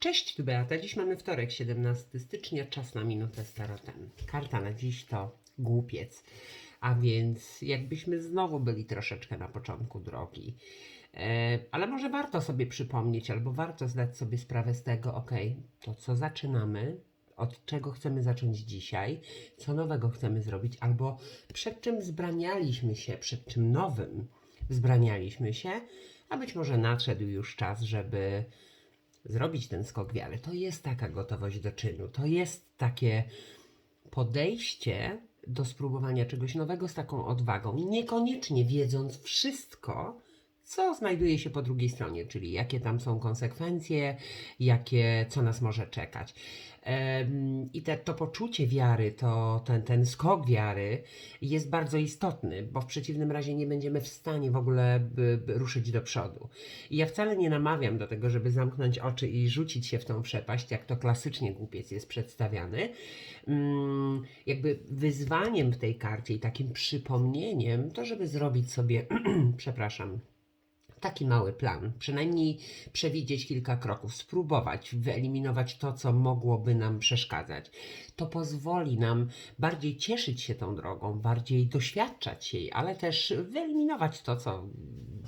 Cześć, tu Beata. Dziś mamy wtorek, 17 stycznia, czas na minutę z tarotem. Karta na dziś to głupiec, a więc jakbyśmy znowu byli troszeczkę na początku drogi. E, ale może warto sobie przypomnieć, albo warto zdać sobie sprawę z tego, ok, to co zaczynamy, od czego chcemy zacząć dzisiaj, co nowego chcemy zrobić, albo przed czym zbranialiśmy się, przed czym nowym wzbranialiśmy się, a być może nadszedł już czas, żeby zrobić ten skok wiary. To jest taka gotowość do czynu, to jest takie podejście do spróbowania czegoś nowego z taką odwagą, niekoniecznie wiedząc wszystko, co znajduje się po drugiej stronie, czyli jakie tam są konsekwencje, jakie, co nas może czekać. I te, to poczucie wiary, to, ten, ten skok wiary jest bardzo istotny, bo w przeciwnym razie nie będziemy w stanie w ogóle by, by ruszyć do przodu. I ja wcale nie namawiam do tego, żeby zamknąć oczy i rzucić się w tą przepaść, jak to klasycznie głupiec jest przedstawiany. Mm, jakby wyzwaniem w tej karcie i takim przypomnieniem to, żeby zrobić sobie, przepraszam, taki mały plan, przynajmniej przewidzieć kilka kroków, spróbować wyeliminować to, co mogłoby nam przeszkadzać. To pozwoli nam bardziej cieszyć się tą drogą, bardziej doświadczać jej, ale też wyeliminować to, co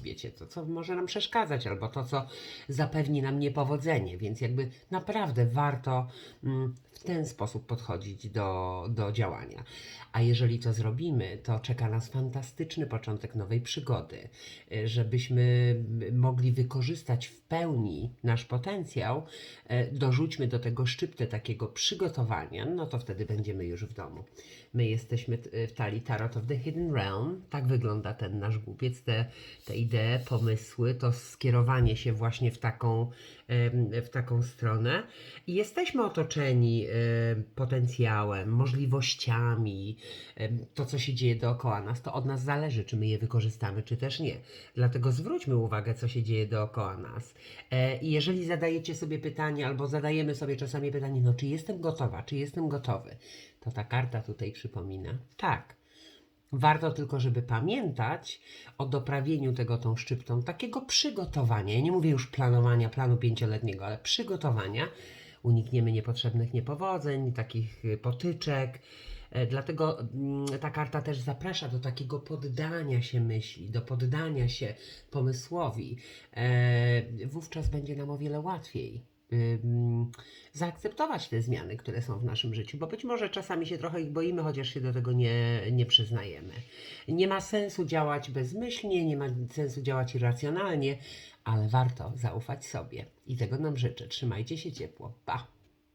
wiecie, to, co może nam przeszkadzać, albo to, co zapewni nam niepowodzenie. Więc jakby naprawdę warto mm, w ten sposób podchodzić do, do działania. A jeżeli to zrobimy, to czeka nas fantastyczny początek nowej przygody, y, żebyśmy mogli wykorzystać w pełni nasz potencjał, e, dorzućmy do tego szczyptę takiego przygotowania, no to wtedy będziemy już w domu. My jesteśmy t- w talii Tarot of the Hidden Realm, tak wygląda ten nasz głupiec, te, te idee, pomysły, to skierowanie się właśnie w taką, w taką stronę i jesteśmy otoczeni em, potencjałem, możliwościami, to co się dzieje dookoła nas, to od nas zależy, czy my je wykorzystamy, czy też nie. Dlatego zwróćmy uwagę, co się dzieje dookoła nas. E, I jeżeli zadajecie sobie pytanie, albo zadajemy sobie czasami pytanie, no czy jestem gotowa, czy jestem gotowy, to ta karta tutaj przypomina, tak. Warto tylko, żeby pamiętać o doprawieniu tego tą szczyptą, takiego przygotowania. Ja nie mówię już planowania, planu pięcioletniego, ale przygotowania. Unikniemy niepotrzebnych niepowodzeń, takich y, potyczek. E, Dlatego mm, ta karta też zaprasza do takiego poddania się myśli, do poddania się pomysłowi. E, Wówczas będzie nam o wiele łatwiej zaakceptować te zmiany, które są w naszym życiu, bo być może czasami się trochę ich boimy, chociaż się do tego nie, nie przyznajemy. Nie ma sensu działać bezmyślnie, nie ma sensu działać irracjonalnie, ale warto zaufać sobie. I tego nam życzę. Trzymajcie się ciepło. Pa!